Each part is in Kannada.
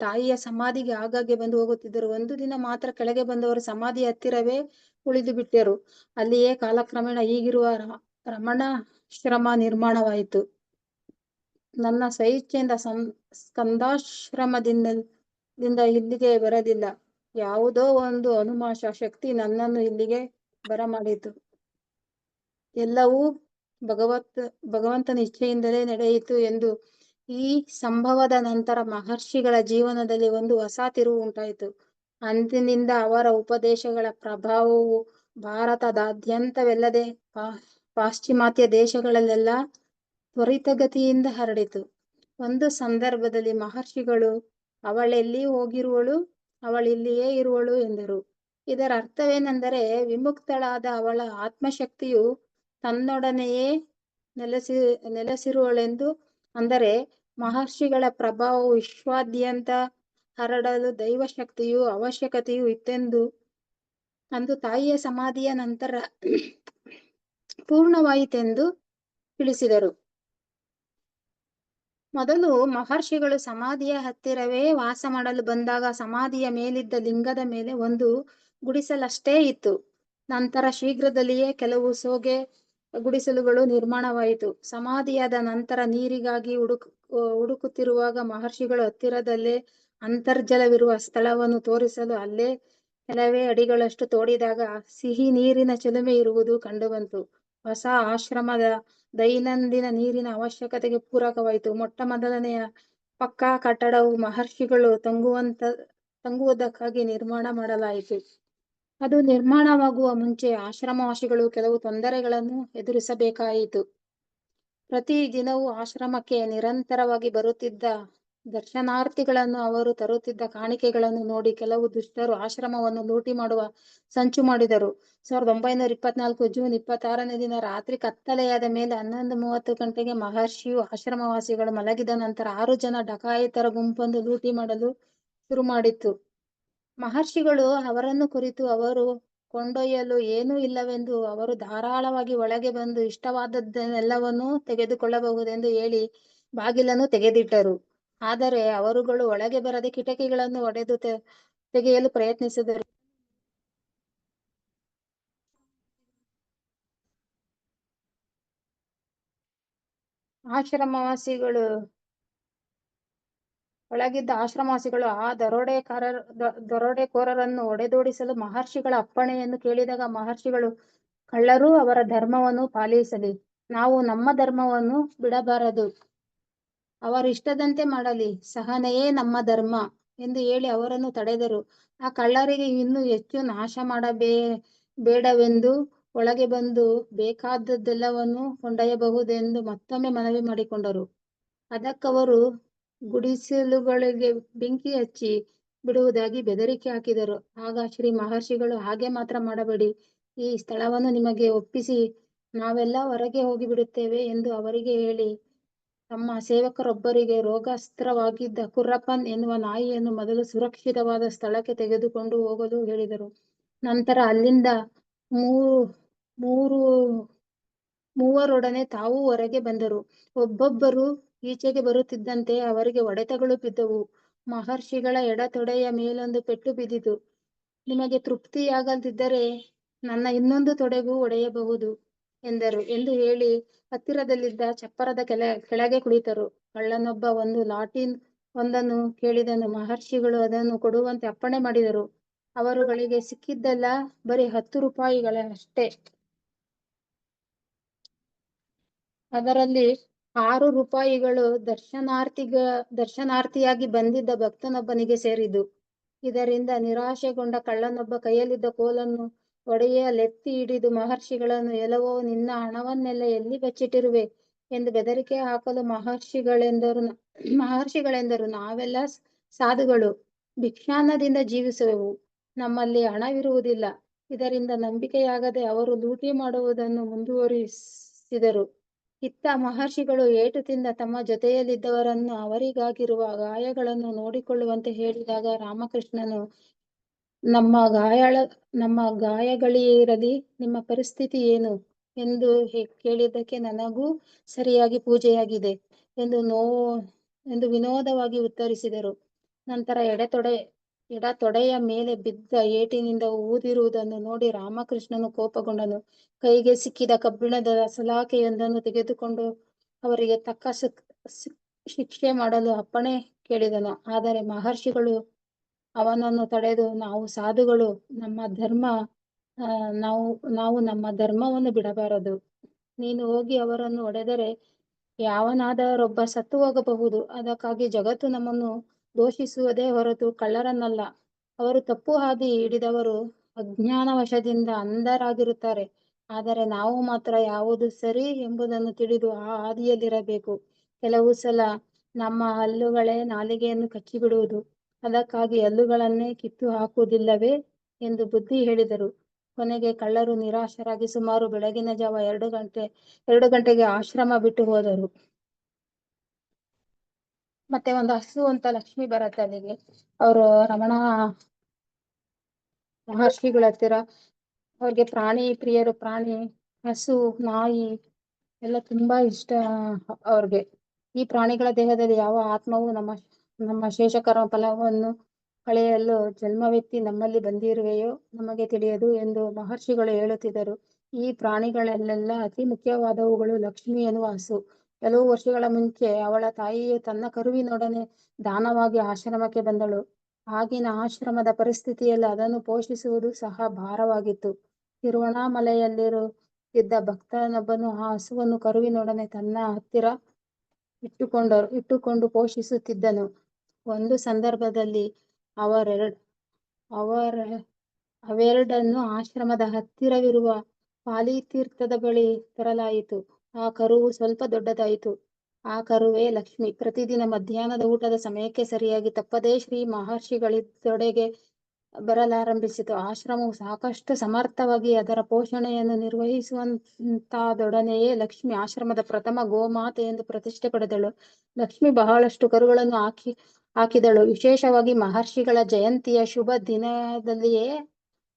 ತಾಯಿಯ ಸಮಾಧಿಗೆ ಆಗಾಗ್ಗೆ ಬಂದು ಹೋಗುತ್ತಿದ್ದರು. ಒಂದು ದಿನ ಮಾತ್ರ ಕೆಳಗೆ ಬಂದವರು ಸಮಾಧಿ ಹತ್ತಿರವೇ ಉಳಿದು ಬಿಟ್ಟರು. ಅಲ್ಲಿಯೇ ಕಾಲಕ್ರಮೇಣ ಈಗಿರುವ ರಮಣ ಶ್ರಮ ನಿರ್ಮಾಣವಾಯಿತು. ನನ್ನ ಸ್ವಇಚ್ಛೆಯಿಂದ ಸಂ ಸ್ಕಂದಾಶ್ರಮದಿಂದ ದಿಂದ ಇಲ್ಲಿಗೆ ಬರಲಿಲ್ಲ. ಯಾವುದೋ ಒಂದು ಅನುಮಾಶ, ಶಕ್ತಿ ನನ್ನನ್ನು ಇಲ್ಲಿಗೆ ಬರಮಾಡಿತು. ಎಲ್ಲವೂ ಭಗವತ್, ಭಗವಂತನ ಇಚ್ಛೆಯಿಂದಲೇ ನಡೆಯಿತು ಎಂದು ಈ ಸಂಭವದ ನಂತರ ಮಹರ್ಷಿಗಳ ಜೀವನದಲ್ಲಿ ಒಂದು ಹೊಸ ತಿರುವು ಉಂಟಾಯಿತು. ಅಂದಿನಿಂದ ಅವರ ಉಪದೇಶಗಳ ಪ್ರಭಾವವು ಭಾರತದಾದ್ಯಂತವೆಲ್ಲದೆ ಪಾಶ್ಚಿಮಾತ್ಯ ದೇಶಗಳಲ್ಲೆಲ್ಲ ತ್ವರಿತಗತಿಯಿಂದ ಹರಡಿತು. ಒಂದು ಸಂದರ್ಭದಲ್ಲಿ ಮಹರ್ಷಿಗಳು, ಅವಳೆಲ್ಲಿ ಹೋಗಿರುವಳು? ಅವಳಿಲ್ಲಿಯೇ ಇರುವಳು? ಎಂದರು. ಇದರ ಅರ್ಥವೇನೆಂದರೆ, ವಿಮುಕ್ತಳಾದ ಅವಳ ಆತ್ಮಶಕ್ತಿಯು ತನ್ನೊಡನೆಯೇ ನೆಲೆಸಿ, ನೆಲೆಸಿರುವಳೆಂದು, ಅಂದರೆ ಮಹರ್ಷಿಗಳ ಪ್ರಭಾವವು ವಿಶ್ವಾದ್ಯಂತ ಹರಡಲು ದೈವ ಶಕ್ತಿಯು ಅವಶ್ಯಕತೆಯೂ ಇತ್ತೆಂದು, ಅಂದು ತಾಯಿಯ ಸಮಾಧಿಯ ನಂತರ ಪೂರ್ಣವಾಯಿತೆಂದು ತಿಳಿಸಿದರು. ಮೊದಲು ಮಹರ್ಷಿಗಳು ಸಮಾಧಿಯ ಹತ್ತಿರವೇ ವಾಸ ಮಾಡಲು ಬಂದಾಗ ಸಮಾಧಿಯ ಮೇಲಿದ್ದ ಲಿಂಗದ ಮೇಲೆ ಒಂದು ಗುಡಿಸಲಷ್ಟೇ ಇತ್ತು. ನಂತರ ಶೀಘ್ರದಲ್ಲಿಯೇ ಕೆಲವು ಸೋಗೆ ಗುಡಿಸಲುಗಳು ನಿರ್ಮಾಣವಾಯಿತು. ಸಮಾಧಿಯಾದ ನಂತರ ನೀರಿಗಾಗಿ ಹುಡುಕ್ ಹುಡುಕುತ್ತಿರುವಾಗ ಮಹರ್ಷಿಗಳು ಹತ್ತಿರದಲ್ಲೇ ಅಂತರ್ಜಲವಿರುವ ಸ್ಥಳವನ್ನು ತೋರಿಸಲು ಅಲ್ಲೇ ಕೆಲವೇ ಅಡಿಗಳಷ್ಟು ತೋಡಿದಾಗ ಸಿಹಿ ನೀರಿನ ಚಿಲುಮೆ ಇರುವುದು ಕಂಡುಬಂತು. ಹೊಸ ಆಶ್ರಮದ ದೈನಂದಿನ ನೀರಿನ ಅವಶ್ಯಕತೆಗೆ ಪೂರಕವಾಯಿತು. ಮೊಟ್ಟ ಮೊದಲನೆಯ ಪಕ್ಕಾ ಕಟ್ಟಡವು ಮಹರ್ಷಿಗಳು ತಂಗುವಂತ, ತಂಗುವುದಕ್ಕಾಗಿ ನಿರ್ಮಾಣ ಮಾಡಲಾಯಿತು. ಅದು ನಿರ್ಮಾಣವಾಗುವ ಮುಂಚೆ ಆಶ್ರಮವಾಸಿಗಳು ಕೆಲವು ತೊಂದರೆಗಳನ್ನು ಎದುರಿಸಬೇಕಾಯಿತು. ಪ್ರತಿ ದಿನವೂ ಆಶ್ರಮಕ್ಕೆ ನಿರಂತರವಾಗಿ ಬರುತ್ತಿದ್ದ ದರ್ಶನಾರ್ಥಿಗಳನ್ನು ಅವರು ತರುತ್ತಿದ್ದ ಕಾಣಿಕೆಗಳನ್ನು ನೋಡಿ ಕೆಲವು ದುಷ್ಟರು ಆಶ್ರಮವನ್ನು ಲೂಟಿ ಮಾಡುವ ಸಂಚು ಮಾಡಿದರು. ಸಾವಿರದ ಒಂಬೈನೂರ ಇಪ್ಪತ್ನಾಲ್ಕು ಜೂನ್ ಇಪ್ಪತ್ತಾರನೇ ದಿನ ರಾತ್ರಿ ಕತ್ತಲೆಯಾದ ಮೇಲೆ ಹನ್ನೊಂದು ಮೂವತ್ತು ಗಂಟೆಗೆ ಮಹರ್ಷಿಯು ಆಶ್ರಮವಾಸಿಗಳು ಮಲಗಿದ ನಂತರ ಆರು ಜನ ಡಕಾಯಿತರ ಗುಂಪೊಂದು ಲೂಟಿ ಮಾಡಲು ಶುರು ಮಾಡಿತ್ತು. ಮಹರ್ಷಿಗಳು ಅವರನ್ನು ಕುರಿತು ಅವರು ಕೊಂಡೊಯ್ಯಲು ಏನೂ ಇಲ್ಲವೆಂದು ಅವರು ಧಾರಾಳವಾಗಿ ಒಳಗೆ ಬಂದು ಇಷ್ಟವಾದದ್ದನ್ನೆಲ್ಲವನ್ನು ತೆಗೆದುಕೊಳ್ಳಬಹುದೆಂದು ಹೇಳಿ ಬಾಗಿಲನ್ನು ತೆಗೆದಿಟ್ಟರು. ಆದರೆ ಅವರುಗಳು ಒಳಗೆ ಬರದೆ ಕಿಟಕಿಗಳನ್ನು ಒಡೆದು ತೆಗೆಯಲು ಪ್ರಯತ್ನಿಸಿದರು. ಆಶ್ರಮವಾಸಿಗಳು ಒಳಗಿದ್ದ ಆಶ್ರಮವಾಸಿಗಳು ಆ ದರೋಡೆಕಾರರ ದರೋಡೆಕೋರರನ್ನು ಒಡೆದೋಡಿಸಲು ಮಹರ್ಷಿಗಳ ಅಪ್ಪಣೆಯನ್ನು ಕೇಳಿದಾಗ ಮಹರ್ಷಿಗಳು, ಕಳ್ಳರು ಅವರ ಧರ್ಮವನ್ನು ಪಾಲಿಸಲಿ, ನಾವು ನಮ್ಮ ಧರ್ಮವನ್ನು ಬಿಡಬಾರದು. ಅವರಿಷ್ಟದಂತೆ ಮಾಡಲಿ, ಸಹನೆಯೇ ನಮ್ಮ ಧರ್ಮ ಎಂದು ಹೇಳಿ ಅವರನ್ನು ತಡೆದರು. ಆ ಕಳ್ಳರಿಗೆ ಇನ್ನೂ ಹೆಚ್ಚು ನಾಶ ಮಾಡಬೇ, ಬೇಡವೆಂದು ಒಳಗೆ ಬಂದು ಬೇಕಾದದ್ದೆಲ್ಲವನ್ನು ಕೊಂಡೊಯ್ಯಬಹುದೆಂದು ಮತ್ತೊಮ್ಮೆ ಮನವಿ ಮಾಡಿಕೊಂಡರು. ಅದಕ್ಕವರು ಗುಡಿಸಲುಗಳಿಗೆ ಬೆಂಕಿ ಹಚ್ಚಿ ಬಿಡುವುದಾಗಿ ಬೆದರಿಕೆ ಹಾಕಿದರು. ಆಗ ಶ್ರೀ ಮಹರ್ಷಿಗಳು, ಹಾಗೆ ಮಾತ್ರ ಮಾಡಬೇಡಿ. ಈ ಸ್ಥಳವನ್ನು ನಿಮಗೆ ಒಪ್ಪಿಸಿ ನಾವೆಲ್ಲ ಹೊರಗೆ ಹೋಗಿಬಿಡುತ್ತೇವೆ ಎಂದು ಅವರಿಗೆ ಹೇಳಿ, ತಮ್ಮ ಸೇವಕರೊಬ್ಬರಿಗೆ ರೋಗಾಸ್ತ್ರವಾಗಿದ್ದ ಕುರ್ರಪ್ಪನ್ ಎನ್ನುವ ನಾಯಿಯನ್ನು ಮೊದಲು ಸುರಕ್ಷಿತವಾದ ಸ್ಥಳಕ್ಕೆ ತೆಗೆದುಕೊಂಡು ಹೋಗಲು ಹೇಳಿದರು. ನಂತರ ಅಲ್ಲಿಂದ ಮೂರು ಮೂರು, ಮೂವರೊಡನೆ ತಾವೂ ಹೊರಗೆ ಬಂದರು. ಒಬ್ಬೊಬ್ಬರು ಈಚೆಗೆ ಬರುತ್ತಿದ್ದಂತೆ ಅವರಿಗೆ ಒಡೆತಗಳು ಬಿದ್ದವು. ಮಹರ್ಷಿಗಳ ಎಡತೊಡೆಯ ಮೇಲೊಂದು ಪೆಟ್ಟು ಬಿದ್ದಿತು. ನಿಮಗೆ ತೃಪ್ತಿಯಾಗದಿದ್ದರೆ ನನ್ನ ಇನ್ನೊಂದು ತೊಡೆಗೂ ಒಡೆಯಬಹುದು ಎಂದರು ಎಂದು ಹೇಳಿ ಹತ್ತಿರದಲ್ಲಿದ್ದ ಚಪ್ಪರದ ಕೆಳ ಕೆಳಗೆ ಕುಳಿತರು. ಕಳ್ಳನೊಬ್ಬ ಒಂದು ಲಾಟಿನ್ ಒಂದನ್ನು ಕೇಳಿದನು. ಮಹರ್ಷಿಗಳು ಅದನ್ನು ಕೊಡುವಂತೆ ಅಪ್ಪಣೆ ಮಾಡಿದರು. ಅವರುಗಳಿಗೆ ಸಿಕ್ಕಿದ್ದೆಲ್ಲ ಬರೀ ಹತ್ತು ರೂಪಾಯಿಗಳಷ್ಟೇ. ಅದರಲ್ಲಿ ಆರು ರೂಪಾಯಿಗಳು ದರ್ಶನಾರ್ಥಿಗ, ದರ್ಶನಾರ್ಥಿಯಾಗಿ ಬಂದಿದ್ದ ಭಕ್ತನೊಬ್ಬನಿಗೆ ಸೇರಿದ್ದು. ಇದರಿಂದ ನಿರಾಶೆಗೊಂಡ ಕಳ್ಳನೊಬ್ಬ ಕೈಯಲ್ಲಿದ್ದ ಕೋಲನ್ನು ಒಡೆಯಲೆತ್ತಿ ಹಿಡಿದು, ಮಹರ್ಷಿಗಳನ್ನು ಎಲ್ಲವೋ ನಿನ್ನ ಹಣವನ್ನೆಲ್ಲ ಎಲ್ಲಿ ಬಚ್ಚಿಟ್ಟಿರುವೆ? ಎಂದು ಬೆದರಿಕೆ ಹಾಕಲು ಮಹರ್ಷಿಗಳೆಂದರು ಮಹರ್ಷಿಗಳೆಂದರು, ನಾವೆಲ್ಲ ಸಾಧುಗಳು ಭಿಕ್ಷಾನ್ನದಿಂದ ಜೀವಿಸುವೆವು. ನಮ್ಮಲ್ಲಿ ಹಣವಿರುವುದಿಲ್ಲ. ಇದರಿಂದ ನಂಬಿಕೆಯಾಗದೆ ಅವರು ಲೂಟಿ ಮಾಡುವುದನ್ನು ಮುಂದುವರಿಸಿದರು. ಇತ್ತ ಮಹರ್ಷಿಗಳು ಏಟು ತಿಂದ ತಮ್ಮ ಜೊತೆಯಲ್ಲಿದ್ದವರನ್ನು ಅವರಿಗಾಗಿರುವ ಗಾಯಗಳನ್ನು ನೋಡಿಕೊಳ್ಳುವಂತೆ ಹೇಳಿದಾಗ ರಾಮಕೃಷ್ಣನು, ನಮ್ಮ ಗಾಯಳ, ನಮ್ಮ ಗಾಯಗಳಿರಲಿ, ನಿಮ್ಮ ಪರಿಸ್ಥಿತಿ ಏನು? ಎಂದು ಕೇಳಿದ್ದಕ್ಕೆ ನನಗೂ ಸರಿಯಾಗಿ ಪೂಜೆಯಾಗಿದೆ ಎಂದು ನೋ, ಎಂದು ವಿನೋದವಾಗಿ ಉತ್ತರಿಸಿದರು. ನಂತರ ಎಡೆತೊಡೆ ಎಡ ತೊಡೆಯ ಮೇಲೆ ಬಿದ್ದ ಏಟಿನಿಂದ ಊದಿರುವುದನ್ನು ನೋಡಿ ರಾಮಕೃಷ್ಣನು ಕೋಪಗೊಂಡನು. ಕೈಗೆ ಸಿಕ್ಕಿದ ಕಬ್ಬಿಣದ ಸಲಾಕೆಯೊಂದನ್ನು ತೆಗೆದುಕೊಂಡು ಅವರಿಗೆ ತಕ್ಕ ಶಿಕ್ಷೆ ಮಾಡಲು ಅಪ್ಪಣೆ ಕೇಳಿದನು. ಆದರೆ ಮಹರ್ಷಿಗಳು ಅವನನ್ನು ತಡೆದು, ನಾವು ಸಾಧುಗಳು, ನಮ್ಮ ಧರ್ಮ ನಾವು ನಾವು ನಮ್ಮ ಧರ್ಮವನ್ನು ಬಿಡಬಾರದು. ನೀನು ಹೋಗಿ ಅವರನ್ನು ಹೊಡೆದರೆ ಯಾವನಾದರೊಬ್ಬ ಸತ್ತು ಹೋಗಬಹುದು ಅದಕ್ಕಾಗಿ ಜಗತ್ತು ನಮ್ಮನ್ನು ದೋಷಿಸುವುದೇ ಹೊರತು ಕಳ್ಳರನ್ನಲ್ಲ. ಅವರು ತಪ್ಪು ಹಾದಿ ಹಿಡಿದವರು ಅಜ್ಞಾನವಶದಿಂದ ಅಂಧರಾಗಿರುತ್ತಾರೆ. ಆದರೆ ನಾವು ಮಾತ್ರ ಯಾವುದು ಸರಿ ಎಂಬುದನ್ನು ತಿಳಿದು ಆ ಹಾದಿಯಲ್ಲಿರಬೇಕು. ಕೆಲವು ಸಲ ನಮ್ಮ ಹಲ್ಲುಗಳೇ ನಾಲಿಗೆಯನ್ನು ಕಚ್ಚಿಬಿಡುವುದು. ಅದಕ್ಕಾಗಿ ಹಲ್ಲುಗಳನ್ನೇ ಕಿತ್ತು ಹಾಕುವುದಿಲ್ಲವೇ ಎಂದು ಬುದ್ಧಿ ಹೇಳಿದರು. ಕೊನೆಗೆ ಕಳ್ಳರು ನಿರಾಶರಾಗಿ ಸುಮಾರು ಬೆಳಗಿನ ಜಾವ ಎರಡು ಗಂಟೆ, ಎರಡು ಗಂಟೆಗೆ ಆಶ್ರಮ ಬಿಟ್ಟು ಹೋದರು. ಮತ್ತೆ ಒಂದು ಹಸು ಅಂತ ಲಕ್ಷ್ಮಿ ಬರತ್ತೆ ಅಲ್ಲಿಗೆ. ಅವರು ರಮಣ ಮಹರ್ಷಿಗಳ ಹತ್ತಿರ ಅವ್ರಿಗೆ ಪ್ರಾಣಿ, ಪ್ರಿಯರು, ಪ್ರಾಣಿ, ಹಸು, ನಾಯಿ ಎಲ್ಲ ತುಂಬಾ ಇಷ್ಟ ಅವ್ರಿಗೆ. ಈ ಪ್ರಾಣಿಗಳ ದೇಹದಲ್ಲಿ ಯಾವ ಆತ್ಮವು ನಮ್ಮ ನಮ್ಮ ಶೇಷಕರ್ಮ ಫಲವನ್ನು ಕಳೆಯಲು ಜನ್ಮವೆತ್ತಿ ನಮ್ಮಲ್ಲಿ ಬಂದಿರುವೆಯೋ ನಮಗೆ ತಿಳಿಯದು ಎಂದು ಮಹರ್ಷಿಗಳು ಹೇಳುತ್ತಿದ್ದರು. ಈ ಪ್ರಾಣಿಗಳಲ್ಲೆಲ್ಲ ಅತಿ ಮುಖ್ಯವಾದವುಗಳು ಲಕ್ಷ್ಮಿ ಎನ್ನುವ ಹಸು. ಕೆಲವು ವರ್ಷಗಳ ಮುಂಚೆ ಅವಳ ತಾಯಿಯು ತನ್ನ ಕರುವಿನೊಡನೆ ದಾನವಾಗಿ ಆಶ್ರಮಕ್ಕೆ ಬಂದಳು. ಆಗಿನ ಆಶ್ರಮದ ಪರಿಸ್ಥಿತಿಯಲ್ಲಿ ಅದನ್ನು ಪೋಷಿಸುವುದು ಸಹ ಭಾರವಾಗಿತ್ತು. ತಿರುವಣಾಮಲೆಯಲ್ಲಿರು ಇದ್ದ ಭಕ್ತನೊಬ್ಬನು ಆ ಹಸುವನ್ನು ಕರುವಿನೊಡನೆ ತನ್ನ ಹತ್ತಿರ ಇಟ್ಟುಕೊಂಡರು, ಇಟ್ಟುಕೊಂಡು ಪೋಷಿಸುತ್ತಿದ್ದನು. ಒಂದು ಸಂದರ್ಭದಲ್ಲಿ ಅವರೆರಡ್, ಅವರ, ಅವೆರಡನ್ನು ಆಶ್ರಮದ ಹತ್ತಿರವಿರುವ ಪಾಲಿತೀರ್ಥದ ಬಳಿ ತರಲಾಯಿತು. ಆ ಕರುವು ಸ್ವಲ್ಪ ದೊಡ್ಡದಾಯಿತು. ಆ ಕರುವೇ ಲಕ್ಷ್ಮಿ. ಪ್ರತಿದಿನ ಮಧ್ಯಾಹ್ನದ ಊಟದ ಸಮಯಕ್ಕೆ ಸರಿಯಾಗಿ ತಪ್ಪದೇ ಶ್ರೀ ಮಹರ್ಷಿಗಳಿದೊಡೆಗೆ ಬರಲಾರಂಭಿಸಿತು. ಆಶ್ರಮವು ಸಾಕಷ್ಟು ಸಮರ್ಥವಾಗಿ ಅದರ ಪೋಷಣೆಯನ್ನು ನಿರ್ವಹಿಸುವಂತಾದೊಡನೆಯೇ ಲಕ್ಷ್ಮಿ ಆಶ್ರಮದ ಪ್ರಥಮ ಗೋಮಾತೆ ಎಂದು ಪ್ರತಿಷ್ಠೆ ಪಡೆದಳು. ಲಕ್ಷ್ಮಿ ಬಹಳಷ್ಟು ಕರುಗಳನ್ನು ಹಾಕಿ, ಹಾಕಿದಳು. ವಿಶೇಷವಾಗಿ ಮಹರ್ಷಿಗಳ ಜಯಂತಿಯ ಶುಭ ದಿನದಲ್ಲಿಯೇ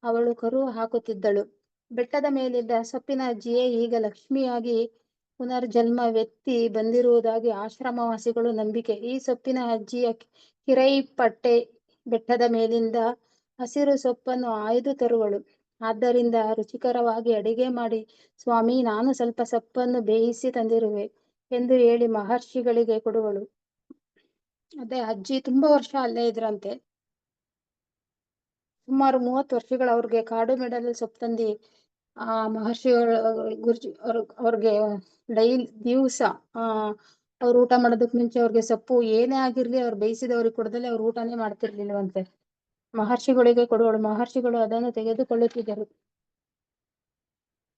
ಅವಳು ಕರು ಹಾಕುತ್ತಿದ್ದಳು. ಬೆಟ್ಟದ ಮೇಲಿದ್ದ ಸೊಪ್ಪಿನ ಅಜ್ಜಿಯೇ ಈಗ ಲಕ್ಷ್ಮಿಯಾಗಿ ಪುನರ್ಜನ್ಮವೆತ್ತಿ ಬಂದಿರುವುದಾಗಿ ಆಶ್ರಮವಾಸಿಗಳು ನಂಬಿಕೆ. ಈ ಸೊಪ್ಪಿನ ಅಜ್ಜಿಯ ಕಿರೈಪಟ್ಟೆ ಬೆಟ್ಟದ ಮೇಲಿಂದ ಹಸಿರು ಸೊಪ್ಪನ್ನು ಆಯ್ದು ತರುವಳು. ಆದ್ದರಿಂದ ರುಚಿಕರವಾಗಿ ಅಡಿಗೆ ಮಾಡಿ, ಸ್ವಾಮಿ, ನಾನು ಸ್ವಲ್ಪ ಸೊಪ್ಪನ್ನು ಬೇಯಿಸಿ ತಂದಿರುವೆ ಎಂದು ಹೇಳಿ ಮಹರ್ಷಿಗಳಿಗೆ ಕೊಡುವಳು. ಅದೇ, ಅಜ್ಜಿ ತುಂಬಾ ವರ್ಷ ಅಲ್ಲೇ ಇದ್ರಂತೆ. ಸುಮಾರು ಮೂವತ್ತು ವರ್ಷಗಳು ಅವ್ರಿಗೆ ಕಾಡು ಮೆಡಲ್ ಸೊಪ್ಪು ತಂದಿ ಆ ಮಹರ್ಷಿಗಳು ಗುರುಜಿ ಅವ್ರ, ಅವ್ರಿಗೆ ಡೈಲಿ ದಿವಸ, ಆ ಅವ್ರು ಊಟ ಮಾಡೋದಕ್ ಮುಂಚೆ ಅವ್ರಿಗೆ ಸೊಪ್ಪು ಏನೇ ಆಗಿರ್ಲಿ ಅವ್ರು ಬೇಯಿಸಿದವ್ರಿಗೆ ಕೊಡದಲ್ಲಿ ಅವ್ರು ಊಟನೇ ಮಾಡ್ತಿರ್ಲಿಲ್ವಂತೆ. ಮಹರ್ಷಿಗಳಿಗೆ ಕೊಡುವಳು, ಮಹರ್ಷಿಗಳು ಅದನ್ನು ತೆಗೆದುಕೊಳ್ಳುತ್ತಿದ್ದರು.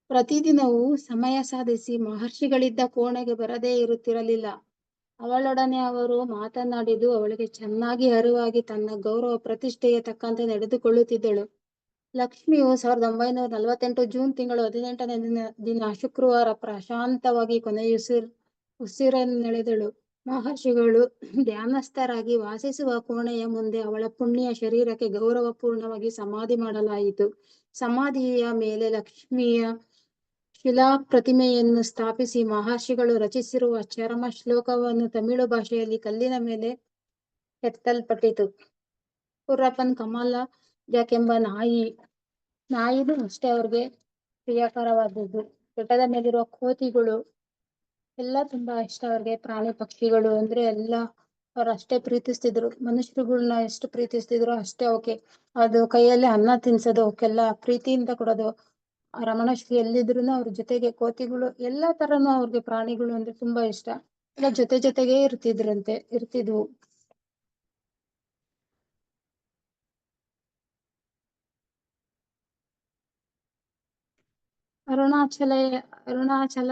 ಪ್ರತಿದಿನವೂ ಸಮಯ ಸಾಧಿಸಿ ಮಹರ್ಷಿಗಳಿದ್ದ ಕೋಣೆಗೆ ಬರದೇ ಇರುತ್ತಿರಲಿಲ್ಲ. ಅವಳೊಡನೆ ಅವರು ಮಾತನಾಡಿದ್ದು ಅವಳಿಗೆ ಚೆನ್ನಾಗಿ ಅರಿವಾಗಿ ತನ್ನ ಗೌರವ ಪ್ರತಿಷ್ಠೆಗೆ ತಕ್ಕಂತೆ ನಡೆದುಕೊಳ್ಳುತ್ತಿದ್ದಳು. ಲಕ್ಷ್ಮಿಯು ಸಾವಿರದ ಒಂಬೈನೂರ ನಲವತ್ತೆಂಟು ಜೂನ್ ತಿಂಗಳು ಹದಿನೆಂಟನೇ ದಿನ ದಿನ ಶುಕ್ರವಾರ ಪ್ರಶಾಂತವಾಗಿ ಕೊನೆಯುಸಿರ್ ಉಸಿರನ್ನೆಳೆದಳು ಮಹರ್ಷಿಗಳು ಧ್ಯಾನಸ್ಥರಾಗಿ ವಾಸಿಸುವ ಕೋಣೆಯ ಮುಂದೆ ಅವಳ ಪುಣ್ಯ ಶರೀರಕ್ಕೆ ಗೌರವಪೂರ್ಣವಾಗಿ ಸಮಾಧಿ ಮಾಡಲಾಯಿತು. ಸಮಾಧಿಯ ಮೇಲೆ ಲಕ್ಷ್ಮಿಯ ಶಿಲಾ ಪ್ರತಿಮೆಯನ್ನು ಸ್ಥಾಪಿಸಿ ಮಹರ್ಷಿಗಳು ರಚಿಸಿರುವ ಚರಮ ಶ್ಲೋಕವನ್ನು ತಮಿಳು ಭಾಷೆಯಲ್ಲಿ ಕಲ್ಲಿನ ಮೇಲೆ ಎತ್ತಲ್ಪಟ್ಟಿತು. ಪುರಪ್ಪನ್ ಕಮಲ ಯಾಕೆಂಬ ನಾಯಿ ನಾಯಿದು ಅಷ್ಟೇ ಅವ್ರಿಗೆ ಪ್ರಿಯಕರವಾದದ್ದು. ಬೆಟ್ಟದ ಮೇಲಿರುವ ಕೋತಿಗಳು ಎಲ್ಲ ತುಂಬಾ ಇಷ್ಟ ಅವ್ರಿಗೆ. ಪ್ರಾಣಿ ಪಕ್ಷಿಗಳು ಅಂದ್ರೆ ಎಲ್ಲ ಅವ್ರು ಅಷ್ಟೇ ಪ್ರೀತಿಸ್ತಿದ್ರು. ಮನುಷ್ಯರುಗಳನ್ನ ಎಷ್ಟು ಪ್ರೀತಿಸ್ತಿದ್ರು ಅಷ್ಟೇ ಅವಕ್ಕೆ ಅದು ಕೈಯಲ್ಲಿ ಅನ್ನ ತಿನ್ಸೋದು ಅವಕ್ಕೆಲ್ಲ ಪ್ರೀತಿಯಿಂದ ಕೊಡೋದು. ರಮಣಶ್ರೀ ಎಲ್ಲಿದ್ರು ಅವ್ರ ಜೊತೆಗೆ ಕೋತಿಗಳು ಎಲ್ಲಾ ತರನು ಅವ್ರಿಗೆ ಪ್ರಾಣಿಗಳು ಅಂದ್ರೆ ತುಂಬಾ ಇಷ್ಟ. ಎಲ್ಲ ಜೊತೆ ಜೊತೆಗೆ ಇರ್ತಿದ್ರಂತೆ, ಇರ್ತಿದ್ವು. ಅರುಣಾಚಲ ಅರುಣಾಚಲ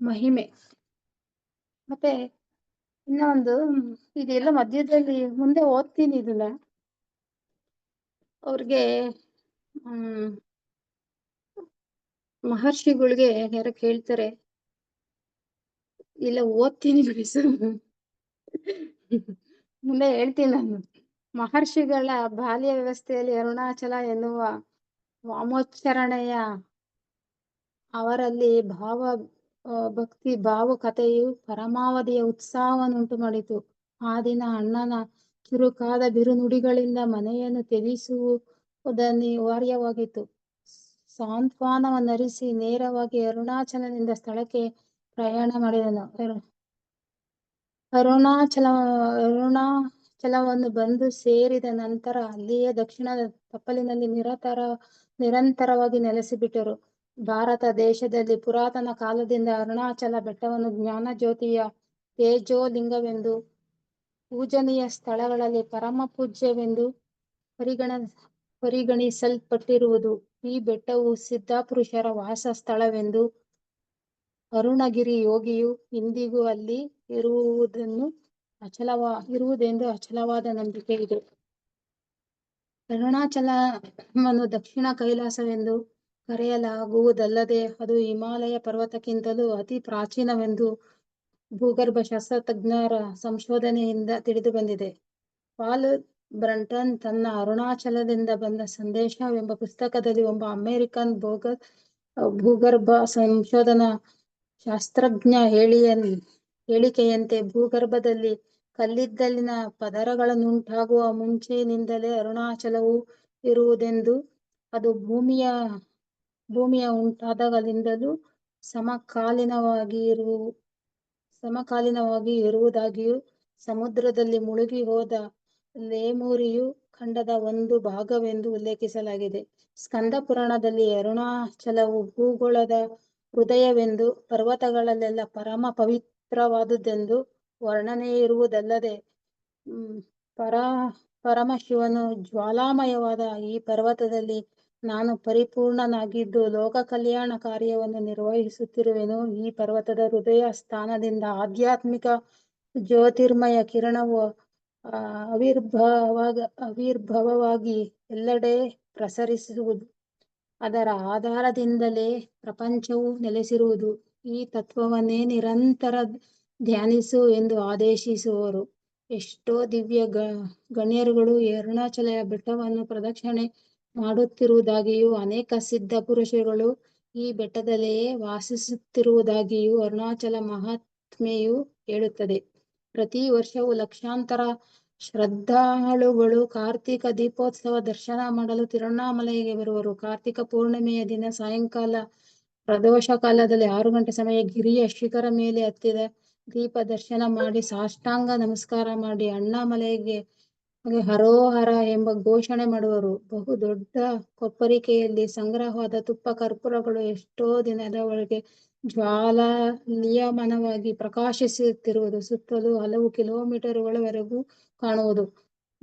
ಮಹಿಮೆ. ಮತ್ತೆ ಇನ್ನೊಂದು ಇದೆಲ್ಲ ಮಧ್ಯದಲ್ಲಿ ಮುಂದೆ ಓದ್ತೀನಿ ಇದನ್ನ. ಅವ್ರಿಗೆ, ಹ್ಮ್, ಮಹರ್ಷಿಗಳಿಗೆ ಯಾರ ಕೇಳ್ತಾರೆ. ಇಲ್ಲ, ಓದ್ತೀನಿ ಬಿಡಿಸು. ಮುಂದೆ ಹೇಳ್ತೀನಿ ನಾನು. ಮಹರ್ಷಿಗಳ ಬಾಲ್ಯ ವ್ಯವಸ್ಥೆಯಲ್ಲಿ ಅರುಣಾಚಲ ಎನ್ನುವ ವಾಮೋಚ್ಚರಣೆಯ ಅವರಲ್ಲಿ ಭಾವ ಭಕ್ತಿ ಭಾವ ಭಾವುಕತೆಯು ಪರಮಾವಧಿಯ ಉತ್ಸಾಹವನ್ನುಂಟು ಮಾಡಿತು ಆ ದಿನ ಅಣ್ಣನ ಚುರುಕಾದ ಬಿರುನುಡಿಗಳಿಂದ ಮನೆಯನ್ನು ತ್ಯಜಿಸುವುದನಿವಾರ್ಯವಾಗಿತ್ತು. ಸಾಂತ್ವನವನ್ನರಿಸಿ ನೇರವಾಗಿ ಅರುಣಾಚಲದಿಂದ ಸ್ಥಳಕ್ಕೆ ಪ್ರಯಾಣ ಮಾಡಿದನು. ಅರುಣಾಚಲ, ಅರುಣಾಚಲವನ್ನು ಬಂದು ಸೇರಿದ ನಂತರ ಅಲ್ಲಿಯೇ ದಕ್ಷಿಣದ ತಪ್ಪಲಿನಲ್ಲಿ ನಿರಂತರವಾಗಿ ನೆಲೆಸಿಬಿಟ್ಟರು. ಭಾರತ ದೇಶದಲ್ಲಿ ಪುರಾತನ ಕಾಲದಿಂದ ಅರುಣಾಚಲ ಬೆಟ್ಟವನ್ನು ಜ್ಞಾನ ಜ್ಯೋತಿಯ ತೇಜೋಲಿಂಗವೆಂದು, ಪೂಜನೀಯ ಸ್ಥಳಗಳಲ್ಲಿ ಪರಮ ಪೂಜ್ಯವೆಂದು ಪರಿಗಣ ಪರಿಗಣಿಸಲ್ಪಟ್ಟಿರುವುದು. ಈ ಬೆಟ್ಟವು ಸಿದ್ಧಪುರುಷರ ವಾಸ ಸ್ಥಳವೆಂದು ಅರುಣಗಿರಿ ಯೋಗಿಯು ಇಂದಿಗೂ ಅಲ್ಲಿ ಇರುವುದನ್ನು ಅಚಲವ ಇರುವುದೆಂದು ಅಚಲವಾದ ನಂಬಿಕೆ ಇದೆ. ಅರುಣಾಚಲವನ್ನು ದಕ್ಷಿಣ ಕೈಲಾಸವೆಂದು ಕರೆಯಲಾಗುವುದಲ್ಲದೆ, ಅದು ಹಿಮಾಲಯ ಪರ್ವತಕ್ಕಿಂತಲೂ ಅತಿ ಪ್ರಾಚೀನವೆಂದು ಭೂಗರ್ಭ ಶಾಸ್ತ್ರಜ್ಞರ ಸಂಶೋಧನೆಯಿಂದ ತಿಳಿದು ಬಂದಿದೆ ಪಾಲ್ ಬ್ರಂಟನ್ ತನ್ನ ಅರುಣಾಚಲದಿಂದ ಬಂದ ಸಂದೇಶವೆಂಬ ಪುಸ್ತಕದಲ್ಲಿ ಒಬ್ಬ ಅಮೆರಿಕನ್ ಭೂಗರ್ಭ ಸಂಶೋಧನಾ ಶಾಸ್ತ್ರಜ್ಞ ಹೇಳಿಯ ಹೇಳಿಕೆಯಂತೆ ಭೂಗರ್ಭದಲ್ಲಿ ಕಲ್ಲಿದ್ದಲಿನ ಪದರಗಳನ್ನು ಉಂಟಾಗುವ ಮುಂಚೆಯಿಂದಲೇ ಅರುಣಾಚಲವು ಇರುವುದೆಂದು ಅದು ಭೂಮಿಯ ಭೂಮಿಯ ಉಂಟಾದಾಗಲಿಂದಲೂ ಸಮಕಾಲೀನವಾಗಿ ಸಮಕಾಲೀನವಾಗಿ ಇರುವುದಾಗಿಯೂ ಸಮುದ್ರದಲ್ಲಿ ಮುಳುಗಿ ಹೋದ ಲೇಮೂರಿಯು ಖಂಡದ ಒಂದು ಭಾಗವೆಂದು ಉಲ್ಲೇಖಿಸಲಾಗಿದೆ. ಸ್ಕಂದ ಪುರಾಣದಲ್ಲಿ ಅರುಣಾಚಲವು ಭೂಗೋಳದ ಹೃದಯವೆಂದು ಪರ್ವತಗಳಲ್ಲೆಲ್ಲ ಪರಮ ಪವಿತ್ರವಾದುದೆಂದೂ ವರ್ಣನೆಯಿರುವುದಲ್ಲದೆ ಪರಮಶಿವನು ಜ್ವಾಲಾಮಯವಾದ ಈ ಪರ್ವತದಲ್ಲಿ ನಾನು ಪರಿಪೂರ್ಣನಾಗಿದ್ದು ಲೋಕ ಕಲ್ಯಾಣ ಕಾರ್ಯವನ್ನು ನಿರ್ವಹಿಸುತ್ತಿರುವೆನು. ಈ ಪರ್ವತದ ಹೃದಯ ಸ್ಥಾನದಿಂದ ಆಧ್ಯಾತ್ಮಿಕ ಜ್ಯೋತಿರ್ಮಯ ಕಿರಣವು ಅವಿರ್ಭವವಾಗಿ ಎಲ್ಲೆಡೆ ಪ್ರಸರಿಸುವುದು. ಅದರ ಆಧಾರದಿಂದಲೇ ಪ್ರಪಂಚವು ನೆಲೆಸಿರುವುದು. ಈ ತತ್ವವನ್ನೇ ನಿರಂತರ ಧ್ಯಾನಿಸು ಎಂದು ಆದೇಶಿಸುವರು. ಎಷ್ಟೋ ದಿವ್ಯ ಗ, ಗಣ್ಯರುಗಳು ಅರುಣಾಚಲ ಬೆಟ್ಟವನ್ನು ಪ್ರದಕ್ಷಿಣೆ ಮಾಡುತ್ತಿರುವುದಾಗಿಯೂ, ಅನೇಕ ಸಿದ್ಧ ಪುರುಷರು ಈ ಬೆಟ್ಟದಲ್ಲಿಯೇ ವಾಸಿಸುತ್ತಿರುವುದಾಗಿಯೂ ಅರುಣಾಚಲ ಮಹಾತ್ಮೆಯು ಹೇಳುತ್ತದೆ. ಪ್ರತಿ ವರ್ಷವೂ ಲಕ್ಷಾಂತರ ಶ್ರದ್ಧಾಳುಗಳು ಕಾರ್ತಿಕ ದೀಪೋತ್ಸವ ದರ್ಶನ ಮಾಡಲು ತಿರುವಣ್ಣಾಮಲೈಗೆ ಬರುವರು. ಕಾರ್ತಿಕ ಪೂರ್ಣಿಮೆಯ ದಿನ ಸಾಯಂಕಾಲ ಪ್ರದೋಷ ಕಾಲದಲ್ಲಿ ಆರು ಗಂಟೆ ಸಮಯ ಗಿರಿಯ ಶಿಖರ ಮೇಲೆ ಹತ್ತಿ ದೀಪ ದರ್ಶನ ಮಾಡಿ, ಸಾಷ್ಟಾಂಗ ನಮಸ್ಕಾರ ಮಾಡಿ, ಅಣ್ಣಾಮಲೆಗೆ ಹರೋಹರ ಎಂಬ ಘೋಷಣೆ ಮಾಡುವರು. ಬಹು ದೊಡ್ಡ ಕೊಪ್ಪರಿಕೆಯಲ್ಲಿ ಸಂಗ್ರಹವಾದ ತುಪ್ಪ ಕರ್ಪೂರಗಳು ಎಷ್ಟೋ ದಿನದವರೆಗೆ ನಿಯಮನವಾಗಿ ಪ್ರಕಾಶಿಸುತ್ತಿರುವುದು ಸುತ್ತಲೂ ಹಲವು ಕಿಲೋಮೀಟರ್ಗಳವರೆಗೂ ಕಾಣುವುದು.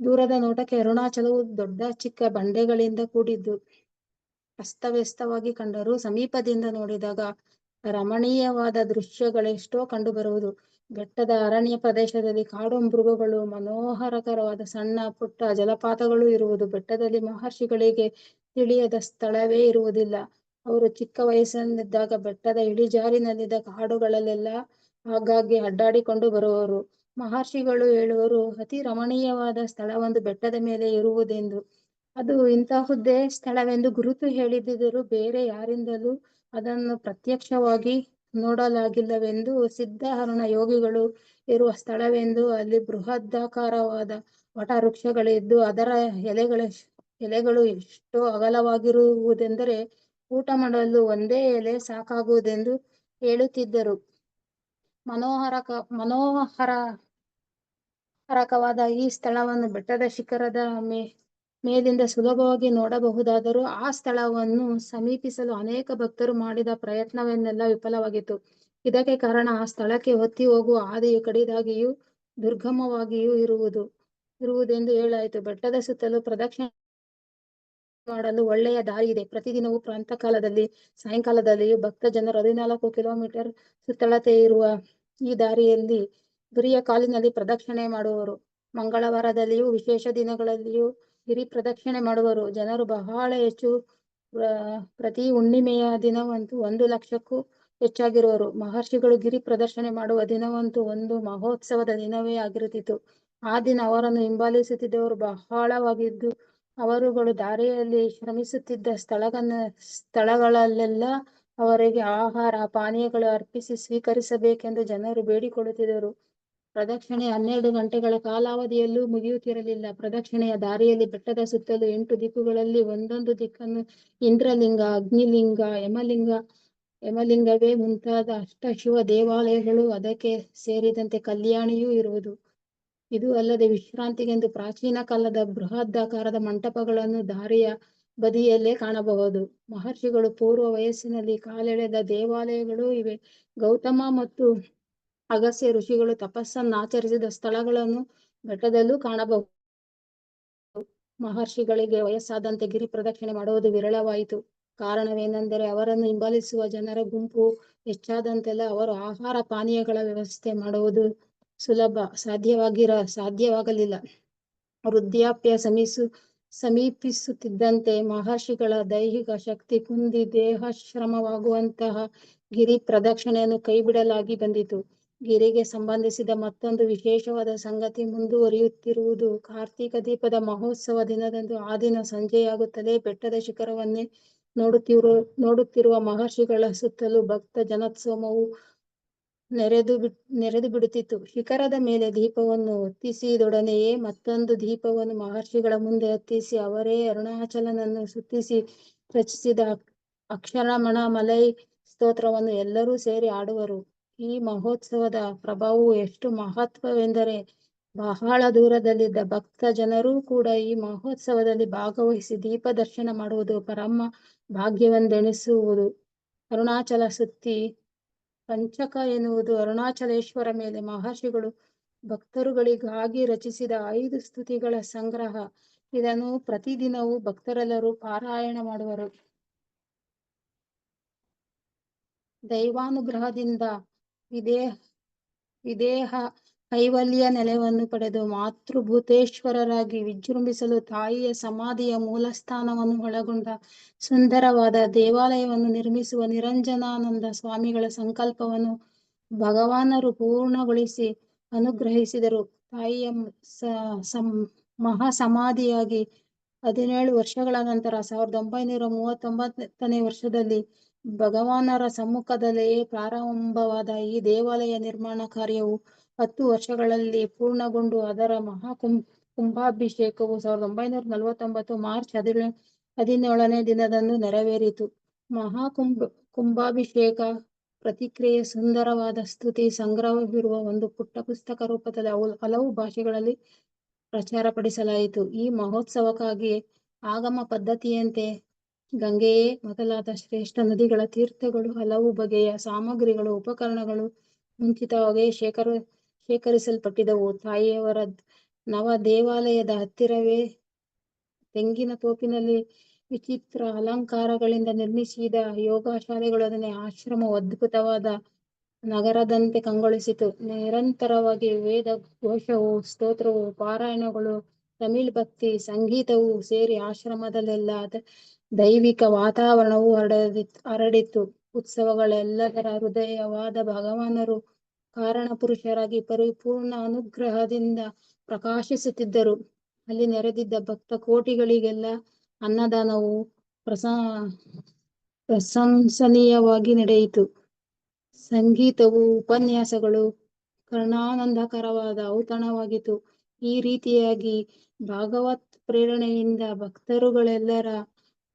ದೂರದ ನೋಟಕ್ಕೆ ಅರುಣಾಚಲವು ದೊಡ್ಡ ಚಿಕ್ಕ ಬಂಡೆಗಳಿಂದ ಕೂಡಿದ್ದು ಅಸ್ತವ್ಯಸ್ತವಾಗಿ ಕಂಡರೂ ಸಮೀಪದಿಂದ ನೋಡಿದಾಗ ರಮಣೀಯವಾದ ದೃಶ್ಯಗಳೆಷ್ಟೋ ಕಂಡುಬರುವುದು. ಬೆಟ್ಟದ ಅರಣ್ಯ ಪ್ರದೇಶದಲ್ಲಿ ಕಾಡು ಮೃಗಗಳು, ಮನೋಹರಕರವಾದ ಸಣ್ಣ ಪುಟ್ಟ ಜಲಪಾತಗಳು ಇರುವುದು. ಬೆಟ್ಟದಲ್ಲಿ ಮಹರ್ಷಿಗಳಿಗೆ ತಿಳಿಯದ ಸ್ಥಳವೇ ಇರುವುದಿಲ್ಲ. ಅವರು ಚಿಕ್ಕ ವಯಸ್ಸಿನಲ್ಲಿದ್ದಾಗ ಬೆಟ್ಟದ ಇಳಿಜಾರಿನಲ್ಲಿದ್ದ ಕಾಡುಗಳಲ್ಲೆಲ್ಲ ಆಗಾಗ್ಗೆ ಅಡ್ಡಾಡಿಕೊಂಡು ಬರುವವರು ಮಹರ್ಷಿಗಳು ಹೇಳುವರು, ಅತಿ ರಮಣೀಯವಾದ ಸ್ಥಳವೊಂದು ಬೆಟ್ಟದ ಮೇಲೆ ಇರುವುದೆಂದು. ಅದು ಇಂತಹುದೇ ಸ್ಥಳವೆಂದು ಗುರುತು ಹೇಳಿದ್ದರೂ ಬೇರೆ ಯಾರಿಂದಲೂ ಅದನ್ನು ಪ್ರತ್ಯಕ್ಷವಾಗಿ ನೋಡಲಾಗಿಲ್ಲವೆಂದು ಸಿದ್ಧಹರಣ ಯೋಗಿಗಳು ಇರುವ ಸ್ಥಳವೆಂದು ಅಲ್ಲಿ ಬೃಹದಾಕಾರವಾದ ವಟವೃಕ್ಷಗಳಿದ್ದು, ಅದರ ಎಲೆಗಳು ಎಷ್ಟು ಅಗಲವಾಗಿರುವುದೆಂದರೆ ಊಟ ಮಾಡಲು ಒಂದೇ ಎಲೆ ಸಾಕಾಗುವುದೆಂದು ಹೇಳುತ್ತಿದ್ದರು. ಮನೋಹರ ಮನೋಹರ ಹರಕವಾದ ಈ ಸ್ಥಳವನ್ನು ಬೆಟ್ಟದ ಶಿಖರದ ಮೇಲಿಂದ ಸುಲಭವಾಗಿ ನೋಡಬಹುದಾದರೂ ಆ ಸ್ಥಳವನ್ನು ಸಮೀಪಿಸಲು ಅನೇಕ ಭಕ್ತರು ಮಾಡಿದ ಪ್ರಯತ್ನವೆಲ್ಲ ವಿಫಲವಾಗಿತ್ತು. ಇದಕ್ಕೆ ಕಾರಣ ಆ ಸ್ಥಳಕ್ಕೆ ಹೊತ್ತಿ ಹೋಗುವ ಹಾದಿಯು ಕಡಿದಾಗಿಯೂ ದುರ್ಗಮವಾಗಿಯೂ ಇರುವುದು, ಇರುವುದೆಂದು ಹೇಳಾಯಿತು ಬೆಟ್ಟದ ಸುತ್ತಲೂ ಪ್ರದಕ್ಷಿಣೆ ಮಾಡಲು ಒಳ್ಳೆಯ ದಾರಿ ಇದೆ. ಪ್ರತಿದಿನವೂ ಪ್ರಾತಃಕಾಲದಲ್ಲಿಯೂ ಸಾಯಂಕಾಲದಲ್ಲಿಯೂ ಭಕ್ತ ಜನರು ಹದಿನಾಲ್ಕು ಕಿಲೋಮೀಟರ್ ಸುತ್ತಳತೆ ಇರುವ ಈ ದಾರಿಯಲ್ಲಿ ಗುರಿಯ ಕಾಲಿನಲ್ಲಿ ಪ್ರದಕ್ಷಿಣೆ ಮಾಡುವವರು ಮಂಗಳವಾರದಲ್ಲಿಯೂ, ವಿಶೇಷ ದಿನಗಳಲ್ಲಿಯೂ ಗಿರಿಪ್ರದಕ್ಷಿಣೆ ಮಾಡುವರು. ಜನರು ಬಹಳ ಹೆಚ್ಚು. ಪ್ರತಿ ಹುಣ್ಣಿಮೆಯ ದಿನವಂತೂ ಒಂದು ಲಕ್ಷಕ್ಕೂ ಹೆಚ್ಚಾಗಿರುವರು. ಮಹರ್ಷಿಗಳು ಗಿರಿ ಪ್ರದರ್ಶನೆ ಮಾಡುವ ದಿನವಂತೂ ಒಂದು ಮಹೋತ್ಸವದ ದಿನವೇ ಆಗಿರುತ್ತಿತ್ತು. ಆ ದಿನ ಅವರನ್ನು ಹಿಂಬಾಲಿಸುತ್ತಿದ್ದವರು ಬಹಳವಾಗಿದ್ದು, ಅವರುಗಳು ದಾರಿಯಲ್ಲಿ ಶ್ರಮಿಸುತ್ತಿದ್ದ ಸ್ಥಳಗಳಲ್ಲೆಲ್ಲ ಅವರಿಗೆ ಆಹಾರ, ಪಾನೀಯಗಳು ಅರ್ಪಿಸಿ ಸ್ವೀಕರಿಸಬೇಕೆಂದು ಜನರು ಬೇಡಿಕೊಳ್ಳುತ್ತಿದ್ದರು. ಪ್ರದಕ್ಷಿಣೆ ಹನ್ನೆರಡು ಗಂಟೆಗಳ ಕಾಲಾವಧಿಯಲ್ಲೂ ಮುಗಿಯುತ್ತಿರಲಿಲ್ಲ. ಪ್ರದಕ್ಷಿಣೆಯ ದಾರಿಯಲ್ಲಿ ಬೆಟ್ಟದ ಸುತ್ತಲೂ ಎಂಟು ದಿಕ್ಕುಗಳಲ್ಲಿ ಒಂದೊಂದು ದಿಕ್ಕನ್ನು ಇಂದ್ರಲಿಂಗ, ಅಗ್ನಿಲಿಂಗ, ಯಮಲಿಂಗ, ಯಮಲಿಂಗವೇ ಮುಂತಾದ ಅಷ್ಟಶಿವ ದೇವಾಲಯಗಳು ಅದಕ್ಕೆ ಸೇರಿದಂತೆ ಕಲ್ಯಾಣಿಯೂ ಇರುವುದು. ಇದು ಅಲ್ಲದೆ ವಿಶ್ರಾಂತಿಗೆಂದು ಪ್ರಾಚೀನ ಕಾಲದ ಬೃಹದಾಕಾರದ ಮಂಟಪಗಳನ್ನು ದಾರಿಯ ಬದಿಯಲ್ಲೇ ಕಾಣಬಹುದು. ಮಹರ್ಷಿಗಳು ಪೂರ್ವ ವಯಸ್ಸಿನಲ್ಲಿ ಕಾಲೆಳೆದ ದೇವಾಲಯಗಳೂ ಇವೆ. ಗೌತಮ ಮತ್ತು ಅಗಸ್ಯ ಋಷಿಗಳು ತಪಸ್ಸನ್ನು ಆಚರಿಸಿದ ಸ್ಥಳಗಳನ್ನು ಬೆಟ್ಟದಲ್ಲೂ ಕಾಣಬಹುದು. ಮಹರ್ಷಿಗಳಿಗೆ ವಯಸ್ಸಾದಂತೆ ಗಿರಿ ಪ್ರದಕ್ಷಿಣೆ ಮಾಡುವುದು ವಿರಳವಾಯಿತು. ಕಾರಣವೇನೆಂದರೆ ಅವರನ್ನು ಹಿಂಬಾಲಿಸುವ ಜನರ ಗುಂಪು ಹೆಚ್ಚಾದಂತೆಲ್ಲ ಅವರು ಆಹಾರ ಪಾನೀಯಗಳ ವ್ಯವಸ್ಥೆ ಮಾಡುವುದು ಸುಲಭ, ಸಾಧ್ಯವಾಗಿರ, ಸಾಧ್ಯವಾಗಲಿಲ್ಲ. ವೃದ್ಧಾಪ್ಯ ಸಮೀಸು, ಸಮೀಪಿಸುತ್ತಿದ್ದಂತೆ ಮಹರ್ಷಿಗಳ ದೈಹಿಕ ಶಕ್ತಿ ಕುಂದಿ ದೇಹ ಶ್ರಮವಾಗುವಂತಹ ಗಿರಿ ಪ್ರದಕ್ಷಿಣೆಯನ್ನು ಕೈಬಿಡಲಾಗಿ ಬಂದಿತು. ಗಿರಿಗೆ ಸಂಬಂಧಿಸಿದ ಮತ್ತೊಂದು ವಿಶೇಷವಾದ ಸಂಗತಿ ಮುಂದುವರಿಯುತ್ತಿರುವುದು. ಕಾರ್ತೀಕ ದೀಪದ ಮಹೋತ್ಸವ ದಿನದಂದು ಆ ದಿನ ಸಂಜೆಯಾಗುತ್ತಲೇ ಬೆಟ್ಟದ ಶಿಖರವನ್ನೇ ನೋಡುತ್ತಿರುವ ನೋಡುತ್ತಿರುವ ಮಹರ್ಷಿಗಳ ಸುತ್ತಲೂ ಭಕ್ತ ಜನೋತ್ಸವವು ನೆರೆದು ಬಿ ನೆರೆದು ಬಿಡುತ್ತಿತ್ತು. ಶಿಖರದ ಮೇಲೆ ದೀಪವನ್ನು ಹೊತ್ತಿಸಿದೊಡನೆಯೇ ಮತ್ತೊಂದು ದೀಪವನ್ನು ಮಹರ್ಷಿಗಳ ಮುಂದೆ ಹತ್ತಿಸಿ ಅವರೇ ಅರುಣಾಚಲನನ್ನು ಸುತ್ತಿಸಿ ರಚಿಸಿದ ಅಕ್ಷರಮಣ ಮಲೈ ಸ್ತೋತ್ರವನ್ನು ಎಲ್ಲರೂ ಸೇರಿ ಆಡುವರು ಈ ಮಹೋತ್ಸವದ ಪ್ರಭಾವವು ಎಷ್ಟು ಮಹತ್ವವೆಂದರೆ ಬಹಳ ದೂರದಲ್ಲಿದ್ದ ಭಕ್ತ ಜನರೂ ಕೂಡ ಈ ಮಹೋತ್ಸವದಲ್ಲಿ ಭಾಗವಹಿಸಿ ದೀಪ ದರ್ಶನ ಮಾಡುವುದು ಪರಮ ಭಾಗ್ಯವೆಂದೆಣಿಸುವುದು ಅರುಣಾಚಲ ಸುತ್ತಿ ಪಂಚಕ ಎನ್ನುವುದು ಅರುಣಾಚಲೇಶ್ವರ ಮೇಲೆ ಮಹರ್ಷಿಗಳು ಭಕ್ತರುಗಳಿಗಾಗಿ ರಚಿಸಿದ ಐದು ಸ್ತುತಿಗಳ ಸಂಗ್ರಹ. ಇದನ್ನು ಪ್ರತಿದಿನವೂ ಭಕ್ತರೆಲ್ಲರೂ ಪಾರಾಯಣ ಮಾಡುವರು. ದೈವಾನುಗ್ರಹದಿಂದ ವಿದೇಹ ವಿದೇಹ ಕೈವಲ್ಯ ನೆಲೆಯನ್ನು ಪಡೆದು ಮಾತೃಭೂತೇಶ್ವರರಾಗಿ ವಿಜೃಂಭಿಸಲು ತಾಯಿಯ ಸಮಾಧಿಯ ಮೂಲಸ್ಥಾನವನ್ನು ಒಳಗೊಂಡ ಸುಂದರವಾದ ದೇವಾಲಯವನ್ನು ನಿರ್ಮಿಸುವ ನಿರಂಜನಾನಂದ ಸ್ವಾಮಿಗಳ ಸಂಕಲ್ಪವನ್ನು ಭಗವಾನರು ಪೂರ್ಣಗೊಳಿಸಿ ಅನುಗ್ರಹಿಸಿದರು. ತಾಯಿಯ ಮಹಾ ಸಮಾಧಿಯಾಗಿ ಹದಿನೇಳು ವರ್ಷಗಳ ನಂತರ ಸಾವಿರದ ಒಂಬೈನೂರ ಮೂವತ್ತೊಂಬತ್ತನೇ ವರ್ಷದಲ್ಲಿ ಭಗವಾನರ ಸಮ್ಮುಖದಲ್ಲಿಯೇ ಪ್ರಾರಂಭವಾದ ಈ ದೇವಾಲಯ ನಿರ್ಮಾಣ ಕಾರ್ಯವು ಹತ್ತು ವರ್ಷಗಳಲ್ಲಿ ಪೂರ್ಣಗೊಂಡು ಅದರ ಮಹಾ ಕುಂಭಾಭಿಷೇಕವು ಸಾವಿರದ ಒಂಬೈನೂರ ನಲವತ್ತೊಂಬತ್ತು ಮಾರ್ಚ್ ಹದಿನೇಳು ಹದಿನೇಳನೇ ದಿನದಂದು ನೆರವೇರಿತು. ಮಹಾ ಕುಂಭ, ಕುಂಭಾಭಿಷೇಕ ಪ್ರತಿಕ್ರಿಯೆ ಸುಂದರವಾದ ಸ್ತುತಿ ಸಂಗ್ರಹವಿರುವ ಒಂದು ಪುಟ್ಟ ಪುಸ್ತಕ ರೂಪದಲ್ಲಿ ಅವು ಹಲವು ಭಾಷೆಗಳಲ್ಲಿ ಪ್ರಚಾರಪಡಿಸಲಾಯಿತು. ಈ ಮಹೋತ್ಸವಕ್ಕಾಗಿ ಆಗಮ ಪದ್ಧತಿಯಂತೆ ಗಂಗೆಯೇ, ಮೊದಲಾದ ಶ್ರೇಷ್ಠ ನದಿಗಳ ತೀರ್ಥಗಳು, ಹಲವು ಬಗೆಯ ಸಾಮಗ್ರಿಗಳು, ಉಪಕರಣಗಳು ಮುಂಚಿತವಾಗಿ ಶೇಖರ ಶೇಖರಿಸಲ್ಪಟ್ಟಿದವು ತಾಯಿಯವರ ನವ ದೇವಾಲಯದ ಹತ್ತಿರವೇ ತೆಂಗಿನ ತೋಪಿನಲ್ಲಿ ವಿಚಿತ್ರ ಅಲಂಕಾರಗಳಿಂದ ನಿರ್ಮಿಸಿದ ಯೋಗ ಶಾಲೆಗಳೊಡನೆ ಆಶ್ರಮ ಅದ್ಭುತವಾದ ನಗರದಂತೆ ಕಂಗೊಳಿಸಿತು. ನಿರಂತರವಾಗಿ ವೇದ ಘೋಷವು ಸ್ತೋತ್ರವು, ಪಾರಾಯಣಗಳು, ತಮಿಳ್ ಭಕ್ತಿ, ಸಂಗೀತವು ಸೇರಿ ಆಶ್ರಮದಲ್ಲೆಲ್ಲ ದೈವಿಕ ವಾತಾವರಣವು ಹರಡಿತು ಹರಡಿತು. ಉತ್ಸವಗಳೆಲ್ಲದರ ಹೃದಯವಾದ ಭಗವಾನರು ಕಾರಣ ಪುರುಷರಾಗಿ ಪರಿಪೂರ್ಣ ಅನುಗ್ರಹದಿಂದ ಪ್ರಕಾಶಿಸುತ್ತಿದ್ದರು. ಅಲ್ಲಿ ನೆರೆದಿದ್ದ ಭಕ್ತ ಕೋಟಿಗಳಿಗೆಲ್ಲ ಅನ್ನದಾನವು ಪ್ರಸ, ಪ್ರಶಂಸನೀಯವಾಗಿ ನಡೆಯಿತು. ಸಂಗೀತವು, ಉಪನ್ಯಾಸಗಳು ಕರ್ಣಾನಂದಕರವಾದ ಔತಣವಾಗಿತ್ತು. ಈ ರೀತಿಯಾಗಿ ಭಾಗವತ್ ಪ್ರೇರಣೆಯಿಂದ ಭಕ್ತರುಗಳೆಲ್ಲರ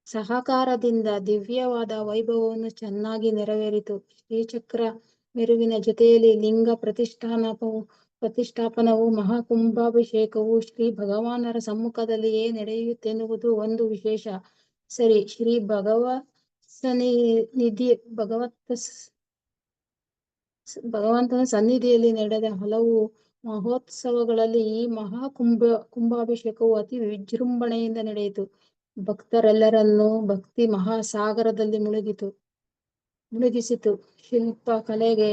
ಸಹಕಾರದಿಂದ ದಿವ್ಯವಾದ ವೈಭವವನ್ನು ಚೆನ್ನಾಗಿ ನೆರವೇರಿತು. ಶ್ರೀಚಕ್ರ ಮೆರುವಿನ ಜೊತೆಯಲ್ಲಿ ಲಿಂಗ ಪ್ರತಿಷ್ಠಾನಪವು ಪ್ರತಿಷ್ಠಾಪನವು ಮಹಾಕುಂಭಾಭಿಷೇಕವು ಶ್ರೀ ಭಗವಾನರ ಸಮ್ಮುಖದಲ್ಲಿಯೇ ನಡೆಯುತ್ತೆನ್ನುವುದು ಒಂದು ವಿಶೇಷ. ಸರಿ, ಶ್ರೀ ಭಗವ ನಿಧಿ ಭಗವತ್ ಭಗವಂತನ ಸನ್ನಿಧಿಯಲ್ಲಿ ನಡೆದ ಹಲವು ಮಹೋತ್ಸವಗಳಲ್ಲಿ ಈ ಮಹಾ ಕುಂಭ ಕುಂಭಾಭಿಷೇಕವು ಅತಿ ವಿಜೃಂಭಣೆಯಿಂದ ನಡೆಯಿತು. ಭಕ್ತರೆಲ್ಲರನ್ನೂ ಭಕ್ತಿ ಮಹಾಸಾಗರದಲ್ಲಿ ಮುಳುಗಿತು. ಮುಳುಗಿಸಿತು. ಶಿಲ್ಪ ಕಲೆಗೆ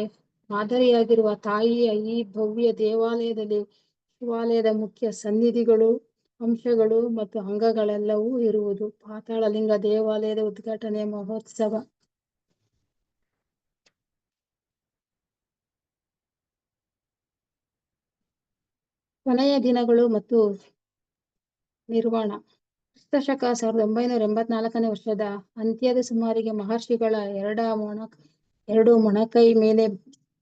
ಮಾದರಿಯಾಗಿರುವ ತಾಯಿಯ ಈ ಭವ್ಯ ದೇವಾಲಯದಲ್ಲಿ ಶಿವಾಲಯದ ಮುಖ್ಯ ಸನ್ನಿಧಿಗಳು, ಅಂಶಗಳು ಮತ್ತು ಅಂಗಗಳೆಲ್ಲವೂ ಇರುವುದು ಪಾತಾಳಲಿಂಗ ದೇವಾಲಯದ ಉದ್ಘಾಟನೆ ಮಹೋತ್ಸವ. ಕೊನೆಯ ದಿನಗಳು ಮತ್ತು ನಿರ್ವಾಣ. ಕ್ರಿಸ್ತಶಕ ಸಾವಿರದ ಒಂಬೈನೂರ ಎಂಬತ್ನಾಲ್ಕನೇ ವರ್ಷದ ಅಂತ್ಯದ ಸುಮಾರಿಗೆ ಮಹರ್ಷಿಗಳ ಎರಡ ಮೊಣ ಎರಡು ಮೊಣಕೈ ಮೇಲೆ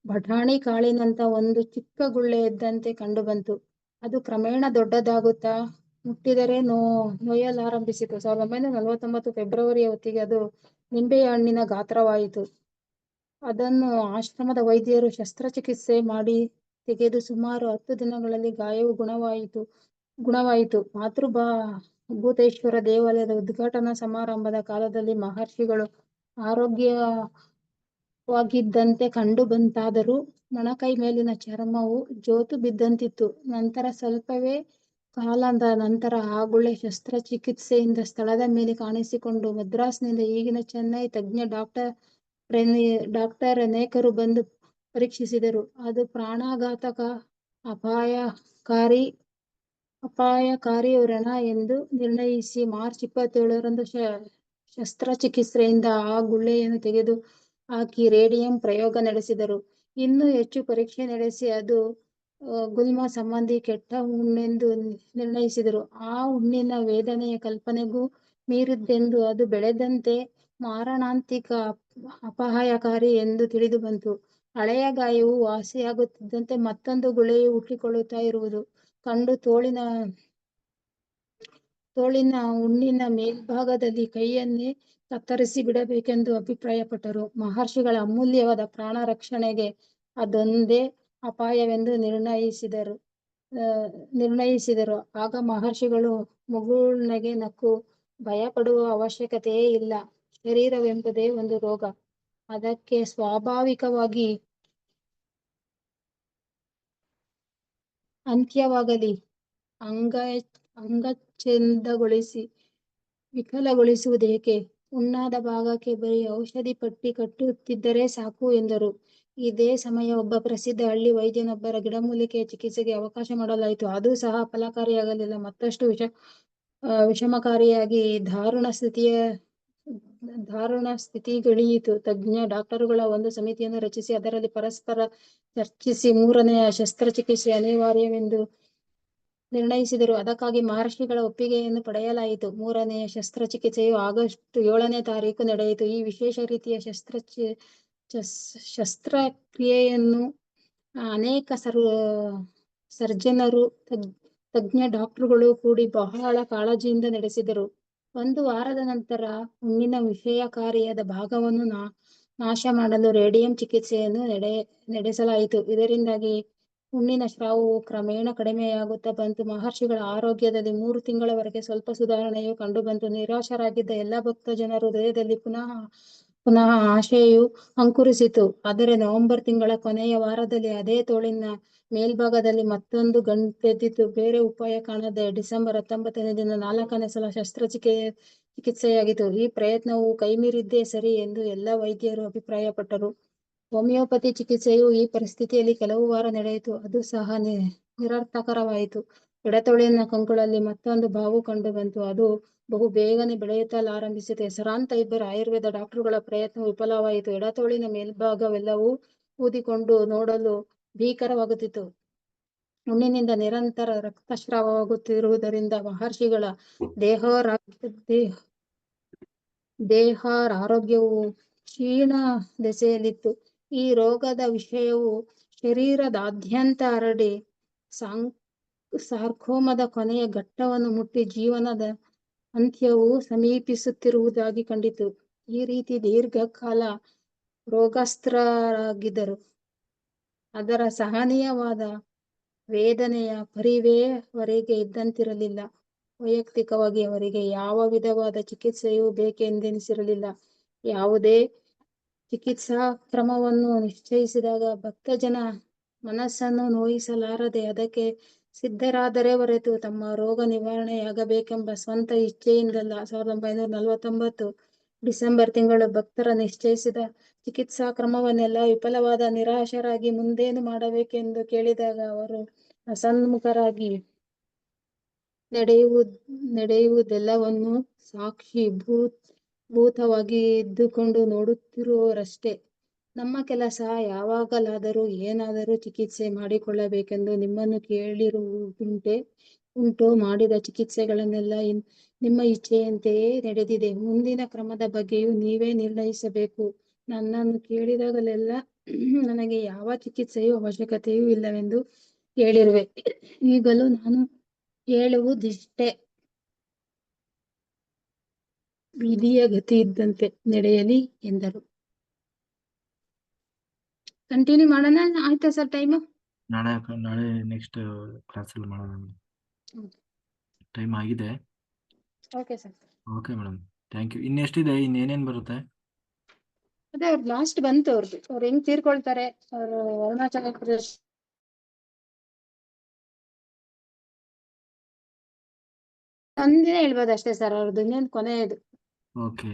ಬಟಾಣಿ ಕಾಳಿನಂತ ಒಂದು ಚಿಕ್ಕ ಗುಳ್ಳೆ ಇದ್ದಂತೆ ಕಂಡುಬಂತು. ಅದು ಕ್ರಮೇಣ ದೊಡ್ಡದಾಗುತ್ತಾ ಮುಟ್ಟಿದರೆ ನೋ, ನೋಯಲಾರಂಭಿಸಿತು. ಸಾವಿರದ ಒಂಬೈನೂರ ನಲವತ್ತೊಂಬತ್ತು ಫೆಬ್ರವರಿಯ ಹೊತ್ತಿಗೆ ಅದು ನಿಂಬೆಹಣ್ಣಿನ ಗಾತ್ರವಾಯಿತು. ಅದನ್ನು ಆಶ್ರಮದ ವೈದ್ಯರು ಶಸ್ತ್ರಚಿಕಿತ್ಸೆ ಮಾಡಿ ತೆಗೆದು ಸುಮಾರು ಹತ್ತು ದಿನಗಳಲ್ಲಿ ಗಾಯವು ಗುಣವಾಯಿತು ಗುಣವಾಯಿತು. ಮಾತೃಭಾ ಭೂತೇಶ್ವರ ದೇವಾಲಯದ ಉದ್ಘಾಟನಾ ಸಮಾರಂಭದ ಕಾಲದಲ್ಲಿ ಮಹರ್ಷಿಗಳು ಆರೋಗ್ಯವಾಗಿದ್ದಂತೆ ಕಂಡುಬಂತಾದರೂ ಮೊಣಕೈ ಮೇಲಿನ ಚರ್ಮವು ಜೋತು ಬಿದ್ದಂತಿತ್ತು. ನಂತರ ಸ್ವಲ್ಪವೇ ಕಾಲದ ನಂತರ ಆ ಗುಳ್ಳೆ ಶಸ್ತ್ರಚಿಕಿತ್ಸೆಯಿಂದ ಸ್ಥಳದ ಮೇಲೆ ಕಾಣಿಸಿಕೊಂಡು ಮದ್ರಾಸ್ನಿಂದ ಈಗಿನ ಚೆನ್ನೈ ತಜ್ಞ ಡಾಕ್ಟರ್ ಡಾಕ್ಟರ್ ಅನೇಕರು ಬಂದು ಪರೀಕ್ಷಿಸಿದರು. ಅದು ಪ್ರಾಣಾಘಾತಕ, ಅಪಾಯಕಾರಿ ಅಪಾಯಕಾರಿ ಎಂದು ನಿರ್ಣಯಿಸಿ ಮಾರ್ಚ್ ಇಪ್ಪತ್ತೇಳರಂದು ಶಸ್ತ್ರಚಿಕಿತ್ಸೆಯಿಂದ ಆ ಗುಳ್ಳೆಯನ್ನು ತೆಗೆದು ಹಾಕಿ ರೇಡಿಯಂ ಪ್ರಯೋಗ ನಡೆಸಿದರು. ಇನ್ನೂ ಹೆಚ್ಚು ಪರೀಕ್ಷೆ ನಡೆಸಿ ಅದು ಗುಲ್ಮ ಸಂಬಂಧಿ ಕೆಟ್ಟ ಹುಣ್ಣೆಂದು ನಿರ್ಣಯಿಸಿದರು. ಆ ಹುಣ್ಣಿನ ವೇದನೆಯ ಕಲ್ಪನೆಗೂ ಮೀರಿದ್ದೆಂದು ಅದು ಬೆಳೆದಂತೆ ಮಾರಣಾಂತಿಕ, ಅಪಾಯಕಾರಿ ತಿಳಿದು ತಿಳಿದುಬಂತು. ಹಳೆಯ ಗಾಯವು ವಾಸಿಯಾಗುತ್ತಿದ್ದಂತೆ ಮತ್ತೊಂದು ಗುಳೆಯು ಹುಟ್ಟಿಕೊಳ್ಳುತ್ತಾ ಇರುವುದು ಕಂಡು ತೋಳಿನ ತೋಳಿನ ಹುಣ್ಣಿನ ಮೇಲ್ಭಾಗದಲ್ಲಿ ಕೈಯನ್ನೇ ಕತ್ತರಿಸಿ ಬಿಡಬೇಕೆಂದು ಅಭಿಪ್ರಾಯಪಟ್ಟರು. ಮಹರ್ಷಿಗಳ ಅಮೂಲ್ಯವಾದ ಪ್ರಾಣ ರಕ್ಷಣೆಗೆ ಅದೊಂದೇ ಅಪಾಯವೆಂದು ನಿರ್ಣಯಿಸಿದರು ನಿರ್ಣಯಿಸಿದರು. ಆಗ ಮಹರ್ಷಿಗಳು ಮುಗುಳ್ನಗೆ ನಕ್ಕು, ಭಯಪಡುವ ಅವಶ್ಯಕತೆಯೇ ಇಲ್ಲ. ಶರೀರವೆಂಬುದೇ ಒಂದು ರೋಗ. ಅದಕ್ಕೆ ಸ್ವಾಭಾವಿಕವಾಗಿ ಅಂತ್ಯವಾಗಲಿ. ಅಂಗ ಅಂಗಚ್ಛೇದಗೊಳಿಸಿ ವಿಕಲಗೊಳಿಸುವುದೇಕೆ? ಉಣ್ಣಾದ ಭಾಗಕ್ಕೆ ಬರೀ ಔಷಧಿ ಪಟ್ಟಿ ಕಟ್ಟುತ್ತಿದ್ದರೆ ಸಾಕು ಎಂದರು. ಇದೇ ಸಮಯ ಒಬ್ಬ ಪ್ರಸಿದ್ಧ ಹಳ್ಳಿ ವೈದ್ಯನೊಬ್ಬರ ಗಿಡಮೂಲಿಕೆಯ ಚಿಕಿತ್ಸೆಗೆ ಅವಕಾಶ ಮಾಡಲಾಯಿತು. ಅದು ಸಹ ಫಲಕಾರಿಯಾಗಲಿಲ್ಲ. ಮತ್ತಷ್ಟು ವಿಷ ವಿಷಮಕಾರಿಯಾಗಿ ದಾರುಣ ಸ್ಥಿತಿಗಿಳಿಯಿತು. ತಜ್ಞ ಡಾಕ್ಟರುಗಳ ಒಂದು ಸಮಿತಿಯನ್ನು ರಚಿಸಿ ಅದರಲ್ಲಿ ಪರಸ್ಪರ ಚರ್ಚಿಸಿ ಮೂರನೆಯ ಶಸ್ತ್ರಚಿಕಿತ್ಸೆ ಅನಿವಾರ್ಯವೆಂದು ನಿರ್ಣಯಿಸಿದರು. ಅದಕ್ಕಾಗಿ ಮಹರ್ಷಿಗಳ ಒಪ್ಪಿಗೆಯನ್ನು ಪಡೆಯಲಾಯಿತು. ಮೂರನೆಯ ಶಸ್ತ್ರಚಿಕಿತ್ಸೆಯು ಆಗಸ್ಟ್ ಏಳನೇ ತಾರೀಖು ನಡೆಯಿತು. ಈ ವಿಶೇಷ ರೀತಿಯ ಶಸ್ತ್ರಕ್ರಿಯೆಯನ್ನು ಅನೇಕ ಸರ್ ಸರ್ಜನರು, ತಜ್ಞ ಡಾಕ್ಟರ್ಗಳು ಕೂಡಿ ಬಹಳ ಕಾಳಜಿಯಿಂದ ನಡೆಸಿದರು. ಒಂದು ವಾರದ ನಂತರ ಹುಣ್ಣಿನ ವಿಷಕಾರಿಯಾದ ಭಾಗವನ್ನು ನಾ, ನಾಶ ಮಾಡಲು ರೇಡಿಯಂ ಚಿಕಿತ್ಸೆಯನ್ನು ನಡೆ, ನಡೆಸಲಾಯಿತು. ಇದರಿಂದಾಗಿ ಹುಣ್ಣಿನ ಸ್ರಾವವು ಕ್ರಮೇಣ ಕಡಿಮೆಯಾಗುತ್ತಾ ಬಂತು. ಮಹರ್ಷಿಗಳ ಆರೋಗ್ಯದಲ್ಲಿ ಮೂರು ತಿಂಗಳವರೆಗೆ ಸ್ವಲ್ಪ ಸುಧಾರಣೆಯು ಕಂಡುಬಂತು. ನಿರಾಶರಾಗಿದ್ದ ಎಲ್ಲ ಭಕ್ತಜನರ ಹೃದಯದಲ್ಲಿ ಪುನಃ ಪುನಃ ಆಶೆಯು ಅಂಕುರಿಸಿತು. ಆದರೆ ನವೆಂಬರ್ ತಿಂಗಳ ಕೊನೆಯ ವಾರದಲ್ಲಿ ಅದೇ ತೋಳಿನ ಮೇಲ್ಭಾಗದಲ್ಲಿ ಮತ್ತೊಂದು ಗಂಟೆದ್ದಿತು. ಬೇರೆ ಉಪಾಯ ಕಾಣದೆ ಡಿಸೆಂಬರ್ ಹತ್ತೊಂಬತ್ತನೇ ದಿನ ನಾಲ್ಕನೇ ಸಲ ಶಸ್ತ್ರಚಿಕಿತ್ಸೆಯಾಯಿತು. ಈ ಪ್ರಯತ್ನವು ಕೈಮೀರಿದ್ದೇ ಸರಿ ಎಂದು ಎಲ್ಲ ವೈದ್ಯರು ಅಭಿಪ್ರಾಯಪಟ್ಟರು. ಹೋಮಿಯೋಪತಿ ಚಿಕಿತ್ಸೆಯು ಈ ಪರಿಸ್ಥಿತಿಯಲ್ಲಿ ಕೆಲವು ವಾರ ನಡೆಯಿತು. ಅದು ಸಹ ನಿರರ್ಥಕರವಾಯಿತು ಎಡತೊಳೆಯನ್ನ ಕಂಕುಳಲ್ಲಿ ಮತ್ತೊಂದು ಬಾವು ಕಂಡುಬಂತು. ಅದು ಬಹು ಬೇಗನೆ ಬೆಳೆಯುತ್ತಲಾರಂಭಿಸಿದೆ ಸರಾಂತ ಇಬ್ಬರು ಆಯುರ್ವೇದ ಡಾಕ್ಟರುಗಳ ಪ್ರಯತ್ನ ವಿಫಲವಾಯಿತು. ಎಡತೋಳಿನ ಮೇಲ್ಭಾಗವೆಲ್ಲವೂ ಊದಿಕೊಂಡು ನೋಡಲು ಭೀಕರವಾಗುತ್ತಿತ್ತು. ಹುಣ್ಣಿನಿಂದ ನಿರಂತರ ರಕ್ತಸ್ರಾವವಾಗುತ್ತಿರುವುದರಿಂದ ಮಹರ್ಷಿಗಳ ದೇಹ ದೇಹ ಆರೋಗ್ಯವು ಕ್ಷೀಣ ದೆಸೆಯಲ್ಲಿತ್ತು. ಈ ರೋಗದ ವಿಷಯವು ಶರೀರದಾದ್ಯಂತ ಹರಡಿ ಸಾರ್ಕೋಮದ ಕೊನೆಯ ಘಟ್ಟವನ್ನು ಮುಟ್ಟಿ ಜೀವನದ ಅಂತ್ಯವು ಸಮೀಪಿಸುತ್ತಿರುವುದಾಗಿ ಕಂಡಿತು. ಈ ರೀತಿ ದೀರ್ಘಕಾಲ ರೋಗಗ್ರಸ್ತರಾಗಿದ್ದರೂ ಅದರ ಸಹನೀಯವಾದ ವೇದನೆಯ ಪರಿವೇ ಅವರಿಗೆ ಇದ್ದಂತಿರಲಿಲ್ಲ. ವೈಯಕ್ತಿಕವಾಗಿ ಅವರಿಗೆ ಯಾವ ವಿಧವಾದ ಚಿಕಿತ್ಸೆಯೂ ಬೇಕೆಂದೆನಿಸಿರಲಿಲ್ಲ. ಯಾವುದೇ ಚಿಕಿತ್ಸಾ ಕ್ರಮವನ್ನು ನಿಶ್ಚಯಿಸಿದಾಗ ಭಕ್ತ ಜನ ಮನಸ್ಸನ್ನು ನೋಯಿಸಲಾರದೆ ಅದಕ್ಕೆ ಸಿದ್ಧರಾದರೆ ಹೊರತು ತಮ್ಮ ರೋಗ ನಿವಾರಣೆಯಾಗಬೇಕೆಂಬ ಸ್ವಂತ ಇಚ್ಛೆಯಿಂದಲ್ಲ. ಸಾವಿರದ ಒಂಬೈನೂರ ನಲವತ್ತೊಂಬತ್ತು ಡಿಸೆಂಬರ್ ತಿಂಗಳು ಭಕ್ತರ ನಿಶ್ಚಯಿಸಿದ ಚಿಕಿತ್ಸಾಕ್ರಮವೆಲ್ಲ ವಿಫಲವಾದ ನಿರಾಶರಾಗಿ ಮುಂದೇನು ಮಾಡಬೇಕೆಂದು ಕೇಳಿದಾಗ ಅವರು ಅಸನ್ಮುಖರಾಗಿ ನಡೆಯುವ, ನಡೆಯುವುದೆಲ್ಲವನ್ನು ಸಾಕ್ಷಿ ಭೂತವಾಗಿ ಇದ್ದುಕೊಂಡು ನೋಡುತ್ತಿರುವವರಷ್ಟೇ ನಮ್ಮ ಕೆಲಸ ಯಾವಾಗಲಾದರೂ ಏನಾದರೂ ಚಿಕಿತ್ಸೆ ಮಾಡಿಕೊಳ್ಳಬೇಕೆಂದು ನಿಮ್ಮನ್ನು ಕೇಳಿರುವುದುಂಟೆ? ಉಂಟು. ಮಾಡಿದ ಚಿಕಿತ್ಸೆಗಳನ್ನೆಲ್ಲ ನಿಮ್ಮ ಇಚ್ಛೆಯಂತೆಯೇ ನಡೆದಿದೆ. ಮುಂದಿನ ಕ್ರಮದ ಬಗ್ಗೆಯೂ ನೀವೇ ನಿರ್ಣಯಿಸಬೇಕು. ನನ್ನನ್ನು ಕೇಳಿದಾಗಲೆಲ್ಲ ನನಗೆ ಯಾವ ಚಿಕಿತ್ಸೆಯು ಅವಶ್ಯಕತೆಯೂ ಇಲ್ಲವೆಂದು ಹೇಳಿರುವೆ. ಈಗಲೂ ನಾನು ಹೇಳುವುದಿಷ್ಟೇ. ವಿಧಿಯ ಗತಿ ಇದ್ದಂತೆ ನಡೆಯಲಿ ಎಂದರು. ಕಂಟಿನ್ಯೂ ಮಾಡೋಣ? ಆಯ್ತಾ ಸರ್ ಟೈಮ್ ನಾಳೆ ನಾಳೆ ನೆಕ್ಸ್ಟ್ ಕ್ಲಾಸ್ ಮಾಡೋಣ. ಟೈಮ್ ಆಗಿದೆ. Okay sir okay madam thank you ಇನ್ನೆಷ್ಟಿದೆ? ಇನ್ನೇನೇನು ಬರುತ್ತೆ? ಅದೇ ಅವ್ರ ಲಾಸ್ಟ್ ಬಂತು ಅವ್ರದ್ದು ಅವ್ರು ಹೆಂಗ್ ತೀರ್ಕೊಳ್ತಾರೆ? ಅವರು ಅರುಣಾಚಲ ಪ್ರದೇಶ ಒಂದಿನ ಹೇಳ್ಬೋದು ಅಷ್ಟೇ ಸರ್ ಅವ್ರದ್ದು ಇನ್ನೇನು ಕೊನೆಯದು. ಓಕೆ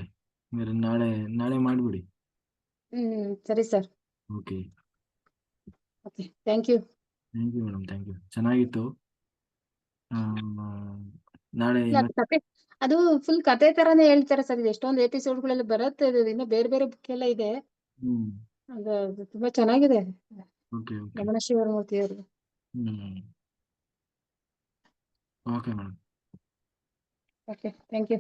ಹಂಗಾರೆ ನಾಳೆ ನಾಳೆ ಮಾಡ್ಬಿಡಿ. ಹ್ಮ್ ಸರಿ sir okay okay thank you thank you madam thank you ಚೆನ್ನಾಗಿತ್ತು. ಆ, ನಾಳೆ ಕತೆ ಅದು ಫುಲ್ ಕತೆ ತರಾನೇ ಹೇಳ್ತಾರೆ ಸರ್ ಇದು ಎಷ್ಟೊಂದು ಎಪಿಸೋಡ್ಗಳೆಲ್ಲ ಬರುತ್ತೆ ಇದು ಇನ್ನು ಬೇರೆ ಬೇರೆ ಬುಕ್ ಎಲ್ಲ ಇದೆ. ಹ್ಮ್. ಅದು ಅದು ತುಂಬಾ ಚೆನ್ನಾಗಿದೆ. ಓಕೆ ಓಕೆ ರಮಣ ಶಿವಮೂರ್ತಿ ಅವ್ರದ್ದು ಹ್ಮ್ okay madam okay thank you